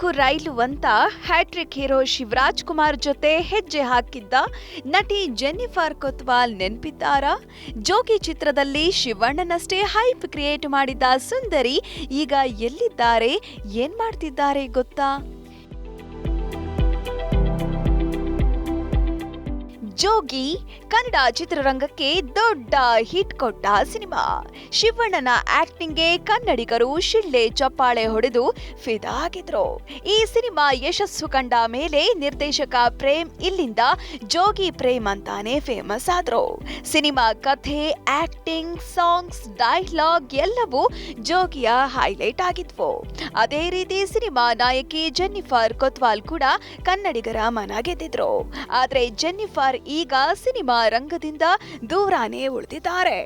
ಬದುಕು ರೈಲು ಅಂತ hat trick hero Shivraj Kumar ಜೊತೆ ಹೆಜ್ಜೆ ಹಾಕಿದ್ದ ನಟಿ ಜೆನ್ನಿಫರ್ ಕೊತ್ವಾಲ್ ನೆನಪಿದ್ದಾರಾ? ಜೋಗಿ ಚಿತ್ರದಲ್ಲಿ ಶಿವಣ್ಣನಷ್ಟೇ ಹೈಪ್ ಕ್ರಿಯೇಟ್ ಮಾಡಿದ್ದ ಸುಂದರಿ ಈಗ ಎಲ್ಲಿದ್ದಾರೆ, ಏನ್ ಮಾಡ್ತಿದ್ದಾರೆ ಗೊತ್ತಾ? ಜೋಗಿ ಕನ್ನಡ ಚಿತ್ರರಂಗಕ್ಕೆ ದೊಡ್ಡ ಹಿಟ್ ಕೊಟ್ಟ ಸಿನಿಮಾ. ಶಿವಣ್ಣನ ಆಕ್ಟಿಂಗ್ಗೆ ಕನ್ನಡಿಗರು ಶಿಳ್ಳೆ ಚಪ್ಪಾಳೆ ಹೊಡೆದು ಫಿದಾ ಆಗಿದ್ರು ಈ ಸಿನಿಮಾ ಯಶಸ್ಸು ಕಂಡ ಮೇಲೆ ನಿರ್ದೇಶಕ ಪ್ರೇಮ್ ಇಲ್ಲಿಂದ ಜೋಗಿ ಪ್ರೇಮ್ ಅಂತಾನೆ ಫೇಮಸ್ ಆದ್ರು. ಸಿನಿಮಾ ಕಥೆ ಆಕ್ಟಿಂಗ್ ಸಾಂಗ್ಸ್ ಡೈಲಾಗ್ ಎಲ್ಲವೂ ಜೋಗಿಯ ಹೈಲೈಟ್ ಆಗಿದ್ವು. ಅದೇ ರೀತಿ ಸಿನಿಮಾ ನಾಯಕಿ ಜೆನ್ನಿಫರ್ ಕೊತ್ವಾಲ್ ಕೂಡ ಕನ್ನಡಿಗರ ಮನ ಗೆದ್ದಿದ್ರು. ಆದ್ರೆ ಜೆನ್ನಿಫರ್ ಈಗ ಸಿನಿಮಾ ರಂಗದಿಂದ ದೂರಾನೇ ಉಳಿದಿದ್ದಾರೆ.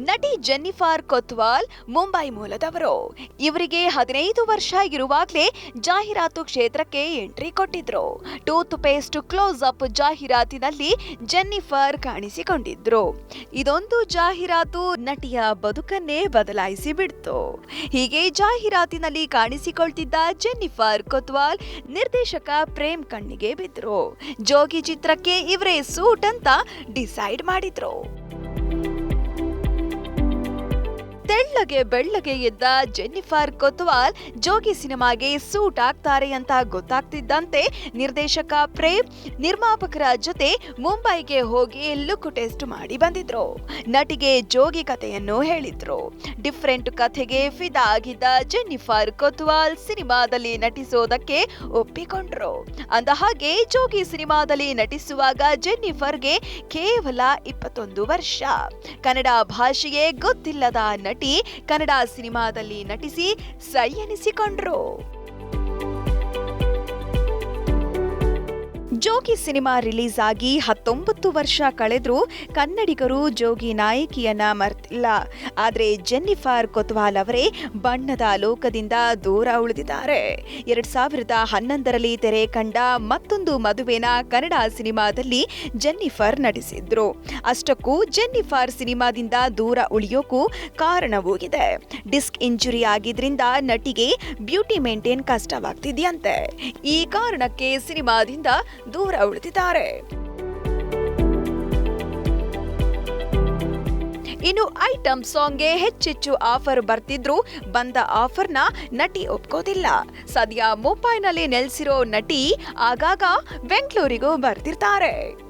ನಟಿ ಜೆನ್ನಿಫರ್ ಕೊತ್ವಾಲ್ ಮುಂಬೈ ಮೂಲದವರು. ಇವರಿಗೆ ಹದಿನೈದು ವರ್ಷ ಇರುವಾಗಲೇ ಜಾಹೀರಾತು ಕ್ಷೇತ್ರಕ್ಕೆ ಎಂಟ್ರಿ ಕೊಟ್ಟಿದ್ರು. ಟೂತ್ ಪೇಸ್ಟ್ ಕ್ಲೋಸ್ ಅಪ್ ಜಾಹೀರಾತಿನಲ್ಲಿ ಜೆನ್ನಿಫರ್ ಕಾಣಿಸಿಕೊಂಡಿದ್ರು. ಇದೊಂದು ಜಾಹೀರಾತು ನಟಿಯ ಬದುಕನ್ನೇ ಬದಲಾಯಿಸಿ ಬಿಡ್ತು. ಹೀಗೆ ಜಾಹೀರಾತಿನಲ್ಲಿ ಕಾಣಿಸಿಕೊಳ್ತಿದ್ದ ಜೆನ್ನಿಫರ್ ಕೊತ್ವಾಲ್ ನಿರ್ದೇಶಕ ಪ್ರೇಮ್ ಕಣ್ಣಿಗೆ ಬಿದ್ರು. ಜೋಗಿ ಚಿತ್ರಕ್ಕೆ ಇವರೇ ಸೂಟ್ ಅಂತ ಡಿಸೈಡ್ ಮಾಡಿದ್ರು. ತೆಳ್ಳಗೆ ಬೆಳ್ಳಗೆ ಎದ್ದ ಜೆನ್ನಿಫರ್ ಕೊತ್ವಾಲ್ ಜೋಗಿ ಸಿನಿಮಾಗೆ ಸೂಟ್ ಆಗ್ತಾರೆ ಅಂತ ಗೊತ್ತಾಗ್ತಿದ್ದಂತೆ ನಿರ್ದೇಶಕ ಪ್ರೇಮ್ ನಿರ್ಮಾಪಕರ ಜೊತೆ ಮುಂಬೈಗೆ ಹೋಗಿ ಲುಕ್ ಟೆಸ್ಟ್ ಮಾಡಿ ಬಂದಿದ್ರು. ನಟಿಗೆ ಜೋಗಿ ಕಥೆಯನ್ನು ಹೇಳಿದ್ರು. ಡಿಫ್ರೆಂಟ್ ಕಥೆಗೆ ಫಿದಾ ಆಗಿದ್ದ ಜೆನ್ನಿಫರ್ ಕೊತ್ವಾಲ್ ಸಿನಿಮಾದಲ್ಲಿ ನಟಿಸೋದಕ್ಕೆ ಒಪ್ಪಿಕೊಂಡ್ರು. ಅಂದ ಹಾಗೆ ಜೋಗಿ ಸಿನಿಮಾದಲ್ಲಿ ನಟಿಸುವಾಗ ಜೆನ್ನಿಫರ್ಗೆ ಕೇವಲ ಇಪ್ಪತ್ತೊಂದು ವರ್ಷ. ಕನ್ನಡ ಭಾಷೆಯೇ ಗೊತ್ತಿಲ್ಲದ ನಟಿ ಕನ್ನಡ ಸಿನಿಮಾದಲ್ಲಿ ನಟಿಸಿ ಸೈ ಎನಿಸಿಕೊಂಡ್ರು. ಜೋಗಿ ಸಿನಿಮಾ ರಿಲೀಸ್ ಆಗಿ ಹತ್ತೊಂಬತ್ತು ವರ್ಷ ಕಳೆದ್ರೂ ಕನ್ನಡಿಗರು ಜೋಗಿ ನಾಯಕಿಯನ್ನ ಮರ್ತಿಲ್ಲ. ಆದರೆ ಜೆನ್ನಿಫರ್ ಕೊತ್ವಾಲ್ ಅವರೇ ಬಣ್ಣದ ಲೋಕದಿಂದ ದೂರ ಉಳಿದಿದ್ದಾರೆ. ಎರಡ್ ಸಾವಿರದ ಹನ್ನೊಂದರಲ್ಲಿ ತೆರೆ ಕಂಡ ಮತ್ತೊಂದು ಮದುವೆನ ಕನ್ನಡ ಸಿನಿಮಾದಲ್ಲಿ ಜೆನ್ನಿಫರ್ ನಟಿಸಿದ್ರು. ಅಷ್ಟಕ್ಕೂ ಜೆನ್ನಿಫರ್ ಸಿನಿಮಾದಿಂದ ದೂರ ಉಳಿಯೋಕ್ಕೂ ಕಾರಣವೂ ಇದೆ ಡಿಸ್ಕ್ ಇಂಜುರಿ ಆಗಿದ್ರಿಂದ ನಟಿಗೆ ಬ್ಯೂಟಿ ಮೇಂಟೈನ್ ಕಷ್ಟವಾಗ್ತಿದೆಯಂತೆ. ಈ ಕಾರಣಕ್ಕೆ ಸಿನಿಮಾದಿಂದ ದೂರ ಉಳಿದಿದ್ದಾರೆ. ಇನ್ನು ಐಟಮ್ ಸಾಂಗ್ಗೆ ಹೆಚ್ಚೆಚ್ಚು ಆಫರ್ ಬರ್ತಿದ್ರು, ಬಂದ ಆಫರ್ನ ನಟಿ ಒಪ್ಕೋದಿಲ್ಲ. ಸದ್ಯ ಮುಂಬೈನಲ್ಲಿ ನೆಲೆಸಿರೋ ನಟಿ ಆಗಾಗ ಬೆಂಗಳೂರಿಗೂ ಬರ್ತಿರ್ತಾರೆ.